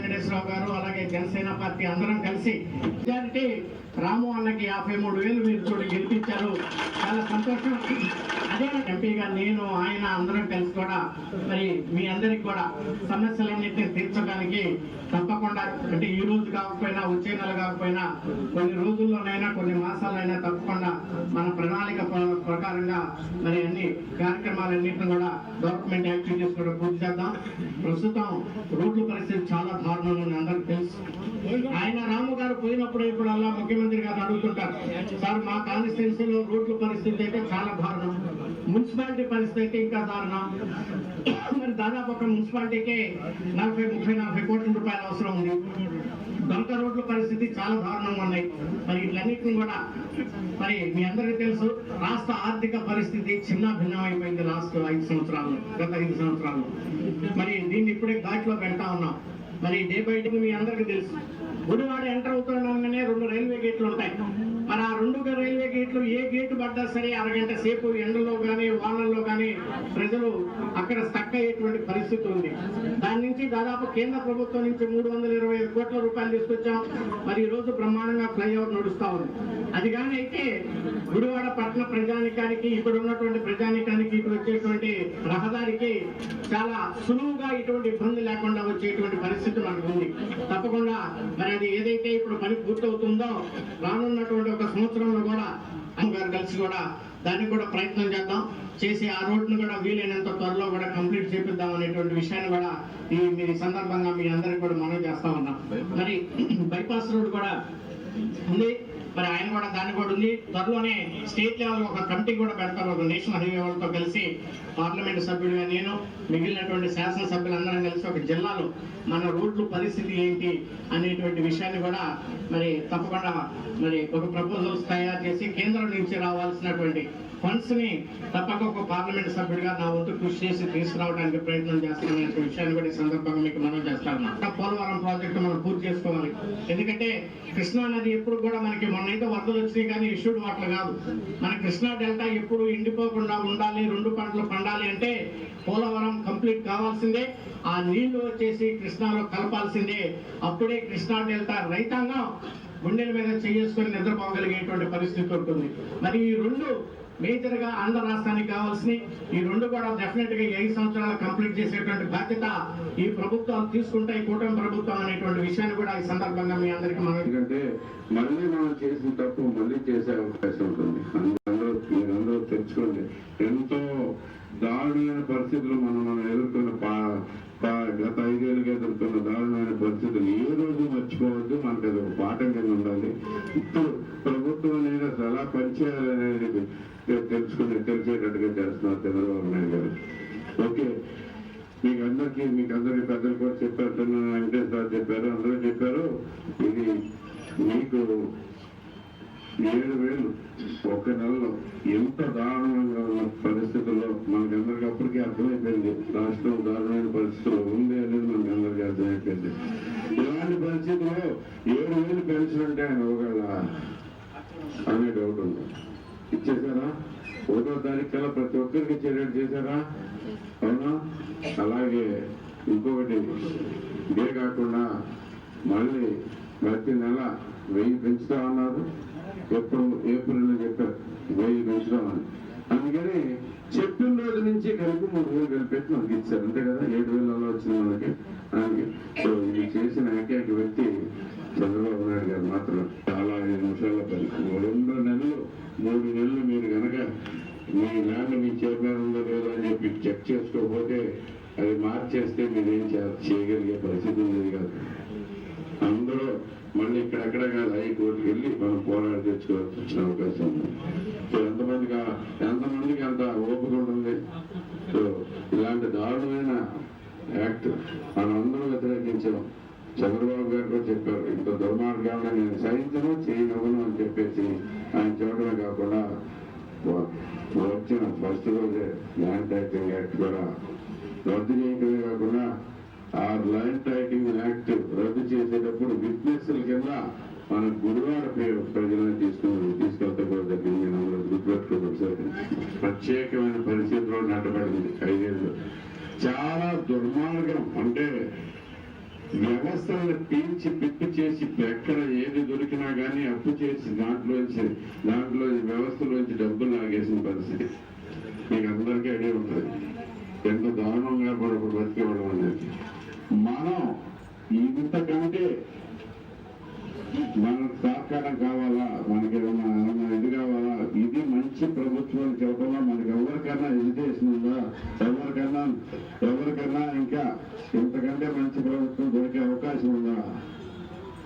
వెంకటేశ్వరరావు గారు అలాగే జనసేన పార్టీ అందరం కలిసి మెజారిటీ రాము అన్నకి యాభై మూడు వేలు మీరు చూడు గెలిపించారు. చాలా సంతోషం. అదే ఎంపీగా నేను ఆయన అందరం కలిసి కూడా మరి మీ అందరికి కూడా సమస్యలన్నింటినీ తీర్చడానికి తప్పకుండా అంటే ఈ రోజు కాకపోయినా వచ్చే నెల కాకపోయినా కొన్ని రోజుల్లోనైనా కొన్ని మాసాలైనా తప్పకుండా మన ప్రణాళిక ప్రకారంగా మరి అన్ని కార్యక్రమాలన్నింటినీ కూడా డెవలప్మెంట్ యాక్టివిటీస్ కూడా పూర్తి చేద్దాం. ప్రస్తుతం రోడ్ల పరిస్థితి చాలా దారుణంగా అందరికి తెలుసు ఆయన రాము గారు పోయినప్పుడు ఇప్పుడల్లా ముఖ్యమంత్రి గారు అడుగుతుంటారు. సార్ మా కాన్స్టిట్యున్సీలో రోడ్ల పరిస్థితి అయితే చాలా దారుణం. మున్సిపాలిటీ పరిస్థితి అయితే ఇంకా దారుణం. మరి దాదాపు ఒక మున్సిపాలిటీకే నలభై ముప్పై నలభై కోట్ల రూపాయలు అవసరం ఉంది. దొంగ రోడ్ల పరిస్థితి చాలా దారుణంగా ఉన్నాయి. మరి వీటన్నిటిని కూడా మరి మీ అందరికీ తెలుసు రాష్ట్ర ఆర్థిక పరిస్థితి చిన్న భిన్నమైపోయింది లాస్ట్ ఐదు సంవత్సరాలు గత ఐదు సంవత్సరాలు మరి దీన్ని ఇప్పుడే ఘాట్లో పెడతా ఉన్నాం. మరి డే బై డే మీ అందరికీ తెలుసు. గుడివాడ ఎంటర్ అవుతుండగానే రెండు రైల్వే గేట్లు ఉంటాయి. మరి ఆ రెండు రైల్వే గేట్లు ఏ గేటు పడ్డా సరే అరగంట సేపు ఎండలో కానీ వానల్లో కానీ ప్రజలు అక్కడ స్టక్ అయ్యేటువంటి పరిస్థితి ఉంది. దాదాపు కేంద్ర ప్రభుత్వం నుంచి మూడు వందల ఇరవై ఐదు కోట్ల రూపాయలు తీసుకొచ్చాం. మరి ఈ రోజు బ్రహ్మాండంగా ఫ్లైఓవర్ నడుస్తూ ఉంది. అది కానీ అయితే గుడివాడ పట్టణ ప్రజానికానికి ఇక్కడ ఉన్నటువంటి ప్రజానికానికి ఇటు వచ్చేటువంటి రహదారికి చాలా సులువుగా ఇటువంటి ఇబ్బంది లేకుండా వచ్చేటువంటి పరిస్థితి మనకు ఉంది. తప్పకుండా మరి అది ఏదైతే ఇప్పుడు పని పూర్తవుతుందో రానున్నటువంటి ఒక సంవత్సరంలో కూడా అమ్మగారు కలిసి కూడా దానికి కూడా ప్రయత్నం చేద్దాం. చేసి ఆ రోడ్ను కూడా వీలైనంత త్వరలో కూడా కంప్లీట్ చేపిద్దాం అనేటువంటి విషయాన్ని కూడా ఈ మీ సందర్భంగా మీ అందరికి కూడా మనం చేస్తా ఉన్నాం. మరి బైపాస్ రోడ్ కూడా ఉంది. మరి ఆయన కూడా దాన్ని కూడా ఉంది. త్వరలోనే స్టేట్ లెవెల్ ఒక కమిటీ కూడా పెడతారు. ఒక నేషనల్ హైవే వాళ్ళతో కలిసి పార్లమెంట్ సభ్యుడిగా నేను మిగిలినటువంటి శాసనసభ్యులందరం కలిసి ఒక జిల్లాలో మన రోడ్లు పరిస్థితి ఏంటి అనేటువంటి విషయాన్ని కూడా మరి తప్పకుండా మరి ఒక ప్రపోజల్స్ తయారు చేసి కేంద్రం నుంచి రావాల్సినటువంటి ఫండ్స్ని తప్పక ఒక పార్లమెంట్ సభ్యుడిగా నా వంతు కృషి చేసి తీసుకురావడానికి ప్రయత్నం చేస్తాననే విషయాన్ని కూడా ఈ సందర్భంగా మీకు మనం చేస్తాను పోలవరం ప్రాజెక్టు మనం పూర్తి చేసుకోవాలి. ఎందుకంటే కృష్ణా నది ఎప్పుడు కూడా మనకి మొన్నైతే వరదలు వచ్చినాయి కానీ ఇష్యూడ్ వాటర్ కాదు. మన కృష్ణా డెల్టా ఎప్పుడు ఎండిపోకుండా ఉండాలి రెండు పంటలు పండాలి అంటే పోలవరం కంప్లీట్ కావాల్సిందే. ఆ నీళ్ళు వచ్చేసి కృష్ణాలో కలపాల్సిందే. అప్పుడే కృష్ణా డెల్టా రైతాంగం గుండెల మీద చేసుకొని నిద్రపోగలిగేటువంటి పరిస్థితి ఉంటుంది. మరి ఈ రెండు మేజర్గా ఆంధ్ర రాష్ట్రానికి కావాల్సిన ఈ రెండు కూడా డెఫినెట్గా ఐదు సంవత్సరాలు కంప్లీట్ చేసేటువంటి బాధ్యత ఈ ప్రభుత్వం తీసుకుంటే ఈ కూటమి ప్రభుత్వం అనేటువంటి విషయాన్ని కూడా ఈ సందర్భంగా మీ అందరికీ మనం ఎందుకంటే మళ్ళీ మనం చేసిన తప్పు మళ్ళీ చేసే అవకాశం ఉంటుంది. అందరూ మీరందరూ తెలుసుకోండి. ఎంతో దారుణమైన పరిస్థితులు మనం మనం ఎదుర్కొన్న పా గత ఐదేళ్ళుగా ఎదుర్కొన్న దారుణమైన పరిస్థితులు ఏ రోజు మర్చిపోవద్దు. మనకి అది ఒక పాఠం కింద ఉండాలి. ఇప్పుడు ప్రభుత్వం నేను అసలు ఎలా పనిచేయాలనేది తెలుసుకుని తెలిసేటట్టుగా చేస్తున్నారు చంద్రబాబు నాయుడు గారు. ఓకే. మీకు అందరికీ మీకు అందరికీ పెద్దలు కూడా చెప్పారు వెంకటేశ్వర చెప్పారు అందరూ చెప్పారు. ఇది మీకు ఏడు వేలు ఒక నెలలో ఎంత దారుణంగా ఉన్న పరిస్థితుల్లో మనకందరికి అప్పటికే అర్థమైపోయింది. రాష్ట్రం దారుణమైన పరిస్థితులు చెప్పింది ఇలాంటి పరిస్థితిలో ఏడు వేలు పెన్షన్ అంటే ఆయన ఇవ్వగలరా? అనే డౌట్ ఉంది. ఇచ్చేసారా ఒకటో తారీఖు కల్లా ప్రతి ఒక్కరికి ఇచ్చేటట్టు చేశారా? అవునా? అలాగే ఇంకొకటి ఇదే కాకుండా మళ్ళీ ప్రతి నెల వెయ్యి పెంచుతా ఉన్నారు ఎప్పుడు ఏప్రిల్లో చెప్పారు. వెయ్యి పెంచుదామని. అందుకని చెప్పిన రోజు నుంచి కలిపి మూడు వేలు కలిపెట్టి మనకి ఇచ్చారు. అంతే కదా? ఏడు వేలలో వచ్చింది మనకి. చేస్తే మీరేం చేయగలిగే పరిస్థితి ఉండేది కాదు. అందరూ మళ్ళీ ఇక్కడెక్కడ కాదు హైకోర్టుకి వెళ్ళి మనం పోరాడి తెచ్చుకోవాల్సి వచ్చిన అవకాశం ఉంది. సో ఎంతమందికి ఎంతమందికి అంత ఓపిక ఉంటుంది? సో ఇలాంటి దారుణమైన యాక్ట్ మనం అందరూ వ్యతిరేకించాం. చంద్రబాబు గారు కూడా చెప్పారు ఇంత దుర్మార్గాలను నేను సహించను చేయనివ్వను అని చెప్పేసి ఆయన చెప్పడమే కాకుండా వచ్చిన ఫస్ట్ రోజే ల్యాండ్ టైటింగ్ యాక్ట్ కూడా రద్దు చేయటమే కాకుండా ఆ ల్యాండ్ టైటింగ్ యాక్ట్ రద్దు చేసేటప్పుడు విట్నెస్ల కింద మన గురువార ప్రజలను తీసుకుని తీసుకెళ్తే కూడా జరిగింది. అందరూ గుర్తుపెట్టుకోవాలి సార్ ప్రత్యేకమైన పరిస్థితిలో నడబడింది ఐదేళ్ళు. చాలా దుర్మార్గం. అంటే వ్యవస్థలను పీల్చి పిప్పి చేసి ఎక్కడ ఏది దొరికినా కానీ అప్పు చేసి దాంట్లోంచి దాంట్లో వ్యవస్థలోంచి డబ్బులు లాగేసిన పరిస్థితి. మీకు అందరికీ అడిగి ఉంటుంది. ఎంత దారుణంగా కూడా ఇప్పుడు బతికేవడం అనేది మనం ఇంతకంటే మనకు సహకారం కావాలా? మనకి ఏదైనా ఇది కావాలా? ఇది మంచి ప్రభుత్వం చెప్పాలా మనకి ఎవరికైనా ఎడ్యుకేషన్ ఉందా? ఎవరికైనా ఎవరికైనా ఇంకా ఇంతకంటే మంచి ప్రభుత్వం దొరికే అవకాశం ఉందా?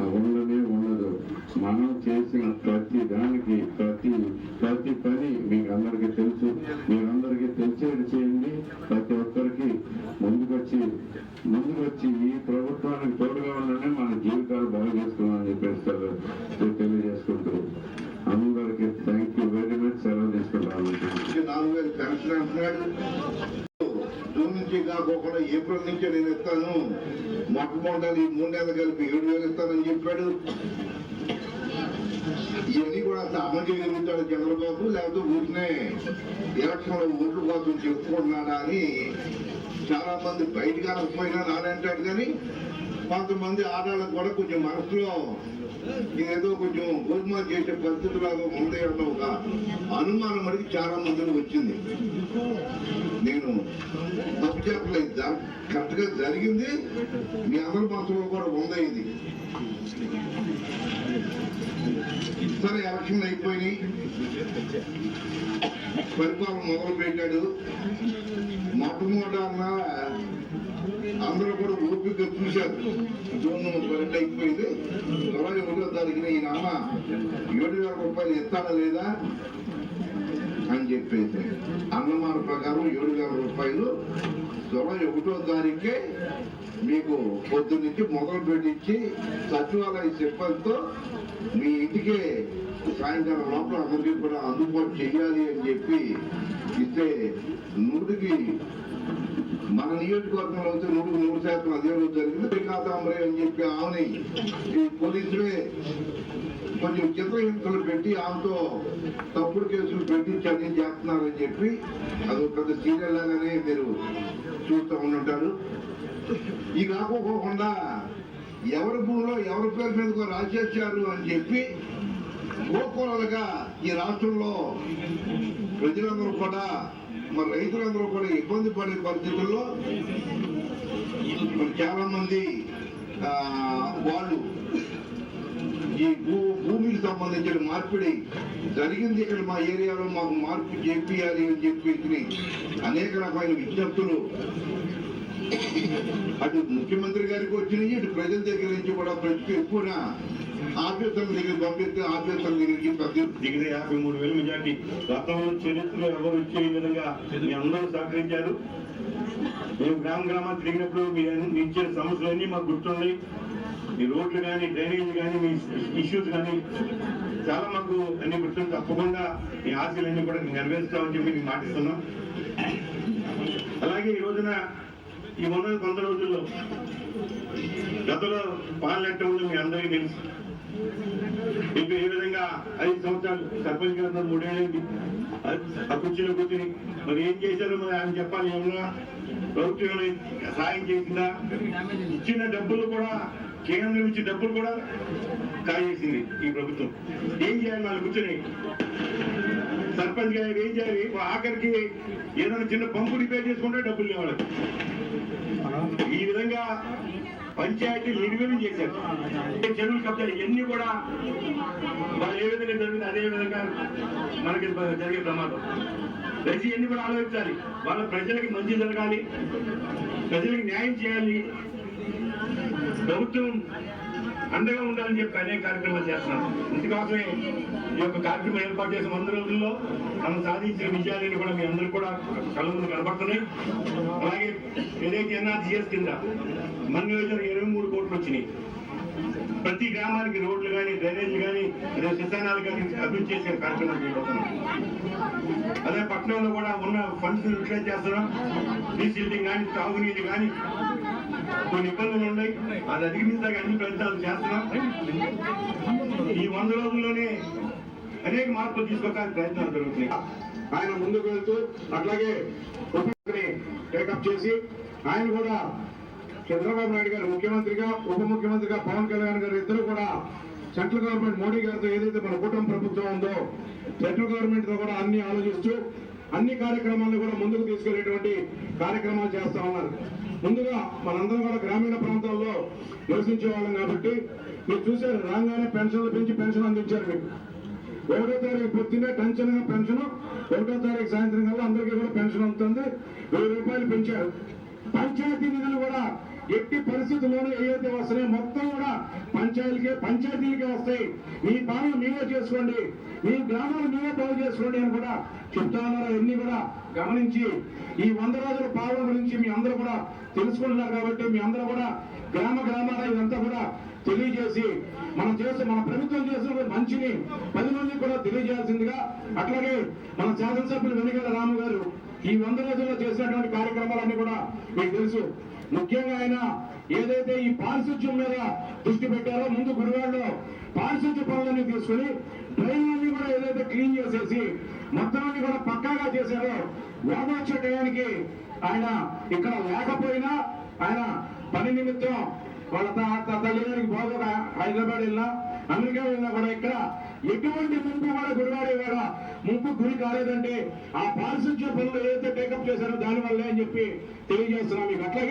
ఉండనే ఉండదు. మనం చేసిన ప్రతి దానికి ప్రతి ప్రతి పని మీకు అందరికీ తెలుసు. మీరందరికీ తెలిసేది చేయండి. ప్రతి ఒక్కరికి ముందుకొచ్చి ముందుకొచ్చి ఈ ప్రభుత్వానికి తోడుగా ఉండనే మన జీవితాలు బాగు చేసుకున్నామని చెప్పేసి తెలు- తెలియజేసుకుంటూ అందరికీ థ్యాంక్ యూ వెరీ మచ్ సెలవు తీసుకుంటాను నుంచి నాలుగు వేలు పెన్షన్ అంటున్నాడు జూన్ నుంచి కాకోకుండా ఏప్రిల్ నుంచి నేను ఇస్తాను మొట్టమొదటి మూడు నెలలు కలిపి ఏడు వేలు ఇస్తానని చెప్పాడు. ఇవన్నీ కూడా అంత చేయగలుగుతాడు చంద్రబాబు లేకపోతే ఊరినే ఎలక్షన్లో ఓట్లు కోసం చెప్పుకుంటున్నాడా అని చాలా మంది బయటకు అనకపోయినా నాడంటాడు కానీ కొంతమంది ఆడాళ్ళకు కూడా కొంచెం మనసులో ఇదేదో కొంచెం గోధుమ చేసే పరిస్థితులాగా ఉంది అన్న ఒక అనుమానం మనకి చాలా మందికి వచ్చింది. నేను తప్పు చెప్పలేదు కరెక్ట్గా జరిగింది మీ అందరి మనసులో కూడా ఉంది ఇది సరే ఎలక్షన్ అయిపోయినాయి. పరిపాలన మొదలు పెట్టాడు మొట్టమొదట అందరూ కూడా ఓపిక చూశారు. జూన్ పన్నెండు అయిపోయింది. త్వరగా ఒకటో తారీఖున ఈ నాన్న ఏడు వేల రూపాయలు ఇస్తాడా లేదా అని చెప్పేసి. ప్రకారం ఏడు వేల రూపాయలు త్వరగా ఒకటో తారీఖే మీకు పొద్దు నుంచి మొదలు పెట్టించి సచివాలయ సిబ్బందితో మీ ఇంటికే సాయంకాలం లోపల అందరికీ కూడా అందుబాటు చేయాలి అని చెప్పి ఇస్తే నూటికి మన నియోజకవర్గంలో అయితే నూరు నూరు శాతం అదే రోజు జరిగింది. కాతాంబరే అని చెప్పి ఆమెని ఈ పోలీసులే కొంచెం చిత్రహింసలు పెట్టి ఆమెతో తప్పుడు కేసులు పెట్టించని చేస్తున్నారని చెప్పి అది ఒక పెద్ద సీరియల్ లాగానే మీరు చూస్తూ ఉంటుంటారు ఈ కాకోకుండా ఎవరి భూమిలో ఎవరి పేరు మీద రాసేసారు అని చెప్పి గోకూలలుగా ఈ రాష్ట్రంలో ప్రజలందరూ కూడా మరి రైతులందరూ కూడా ఇబ్బంది పడే పరిస్థితుల్లో మరి చాలా మంది వాళ్ళు ఈ భూ భూమికి సంబంధించిన మార్పిడి జరిగింది ఇక్కడ మా ఏరియాలో మాకు మార్పు చేపియాలి అని చెప్పేసి అనేక రకమైన విజ్ఞప్తులు అటు ముఖ్యమంత్రి గారికి వచ్చినాయి ఇటు ప్రజల దగ్గర నుంచి కూడా ప్రతి ఎక్కువ ఆభ్యంతరం దగ్గర పంపిస్తే ఆభ్యంతరం దగ్గరికి ప్రతి డిగ్రీ యాభై మూడు వేల మెజార్టీ. గతంలో చరిత్రలో ఎవరు వచ్చే విధంగా మీ అందరూ సహకరించారు? మేము గ్రామ గ్రామాలు తిరిగినప్పుడు మీరు ఇచ్చిన సమస్యలన్నీ మాకు గుర్తున్నాయి మీ రోడ్లు కానీ డ్రైనేజ్ కానీ మీ ఇష్యూస్ కానీ చాలా మాకు అన్ని గుర్తుంది తప్పకుండా మీ ఆశలన్నీ కూడా నెరవేరుస్తామని చెప్పి మీకు మాటిస్తున్నాం అలాగే ఈ రోజున ఈ మొన్న కొంత రోజుల్లో గతంలో పాలన మీ అందరికీ తెలుసు. ఇప్పుడు ఏ విధంగా ఐదు సంవత్సరాలు సర్పంచ్ గారు మూడేళ్ళైంది. ఆ కుర్చీలో కూర్చుని మరి ఏం చేశారో మరి ఆయన చెప్పాలి ఏమన్నా? ప్రభుత్వం ఏమైనా సాయం చేసిందా? ఇచ్చిన డబ్బులు కూడా కేంద్రం ఇచ్చిన డబ్బులు కూడా కాజేసింది ఈ ప్రభుత్వం. ఏం చేయాలి వాళ్ళు కూర్చుని? సర్పంచ్ గారు ఏం చేయాలి? ఆఖరికి ఏదైనా చిన్న పంపు రిపేర్ చేసుకుంటే డబ్బులు లేవాలి విధంగా పంచాయతీ నిర్వీర్యం చేశారు. చెరువులు కబ్జాలు ఇవన్నీ కూడా వాళ్ళు ఏ విధంగా జరిగింది అదే విధంగా మనకి జరిగే ప్రమాదం. దయచేసి ఇవన్నీ కూడా ఆలోచించాలి. వాళ్ళ ప్రజలకి మంచి జరగాలి ప్రజలకు న్యాయం చేయాలి. ప్రభుత్వం అండగా ఉండాలని చెప్పి అనేక కార్యక్రమాలు చేస్తున్నాం. ఇందుకోసమే ఈ యొక్క కార్యక్రమం ఏర్పాటు చేసిన వంద రోజుల్లో మనం సాధించిన విజయాలను కూడా మీ అందరూ కూడా కళ్ళ ముందు కనబడుతున్నాయి. అలాగే ఏదైతే ఎన్ఆర్జీఎస్ కింద మన నియోజకవర్గం ఇరవై మూడు కోట్లు వచ్చినాయి. ప్రతి గ్రామానికి రోడ్లు కానీ డ్రైనేజ్ కానీ అదే శిశానాలు కానీ అభివృద్ధి చేసే కార్యక్రమం చేయబోతున్నాం అదే పట్టణంలో కూడా ఉన్న ఫండ్స్ యూటిలైజ్ చేస్తున్నాం. రీసీల్డింగ్ కానీ తాగునీరు కానీ కొన్ని ఇబ్బందులు ఉన్నాయి. అది అధిగమించడానికి అన్ని ప్రయత్నాలు చేస్తున్నాం. ఈ వంద రోజుల్లోనే అనేక మార్పులు తీసుకోవడానికి ప్రయత్నాలు జరుగుతున్నాయి. ఆయన ముందుకు వెళ్తూ అట్లాగే టేకప్ చేసి ఆయన కూడా చంద్రబాబు నాయుడు గారు ముఖ్యమంత్రిగా ఉప ముఖ్యమంత్రిగా పవన్ కళ్యాణ్ గారు ఇద్దరు కూడా సెంట్రల్ గవర్నమెంట్ మోడీ గారితో ఏదైతే మన కూటమి ప్రభుత్వం ఉందో సెంట్రల్ గవర్నమెంట్తో కూడా అన్ని ఆలోచిస్తూ అన్ని కార్యక్రమాలను కూడా ముందుకు తీసుకెళ్ళేటువంటి కార్యక్రమాలు చేస్తా ఉన్నారు. ముందుగా మనందరం కూడా గ్రామీణ ప్రాంతాల్లో నివసించే వాళ్ళం కాబట్టి మీరు చూసారు రాగానే పెన్షన్లు పెంచి పెన్షన్ అందించారు మీకు ఒకటో తారీఖు పొద్దున్నే టెన్షన్ పెన్షన్ ఒకటో తారీఖు సాయంత్రం కల్లా అందరికీ కూడా పెన్షన్ అవుతుంది వెయ్యి రూపాయలు పెంచారు. పంచాయతీ నిధులు కూడా ఎట్టి పరిస్థితుల్లోనూ ఏవైతే వస్తున్నాయో మొత్తం కూడా పంచాయతీలకే పంచాయతీలకే వస్తాయి. మీ పాలన మీరే చేసుకోండి. మీ గ్రామాలు మీరే బాగు చేసుకోండి అని కూడా చెప్తా ఉన్నారు. ఎన్ని కూడా గమనించి ఈ వంద రోజుల పాలన గురించి మీ అందరూ కూడా తెలుసుకుంటున్నారు కాబట్టి మీ అందరూ కూడా గ్రామ గ్రామాల ఇదంతా కూడా తెలియజేసి మనం చేసే మన ప్రభుత్వం చేసిన మంచిని పది మందికి కూడా తెలియజేయాల్సిందిగా అట్లాగే మన శాసనసభ్యులు వెనుకల రాము గారు ఈ వంద రోజుల్లో చేసినటువంటి కార్యక్రమాలన్నీ కూడా మీకు తెలుసు. ముఖ్యంగా ఆయన ఏదైతే ఈ పారిశుధ్యం మీద దృష్టి పెట్టారో ముందు గుడివాడలో పారిశుధ్య పనులన్నీ తీసుకుని డ్రైన్లన్నీ కూడా ఏదైతే క్లీన్ చేసేసి మొత్తాన్ని కూడా పక్కాగా చేశారో వ్యాపార టయానికి ఆయన ఇక్కడ లేకపోయినా ఆయన పని నిమిత్తం వాళ్ళ త- బాగా హైదరాబాద్ వెళ్ళినా అమెరికా వెళ్ళినా కూడా ఇక్కడ ఎటువంటి ముంపు కూడా గురివాడే కూడా ముంపు గురి కాలేదంటే ఆ పారిశుధ్య పనులు ఏదైతే టేకప్ చేశారో దానివల్లే అని చెప్పి తెలియజేస్తున్నాం మీకు. అట్లాగే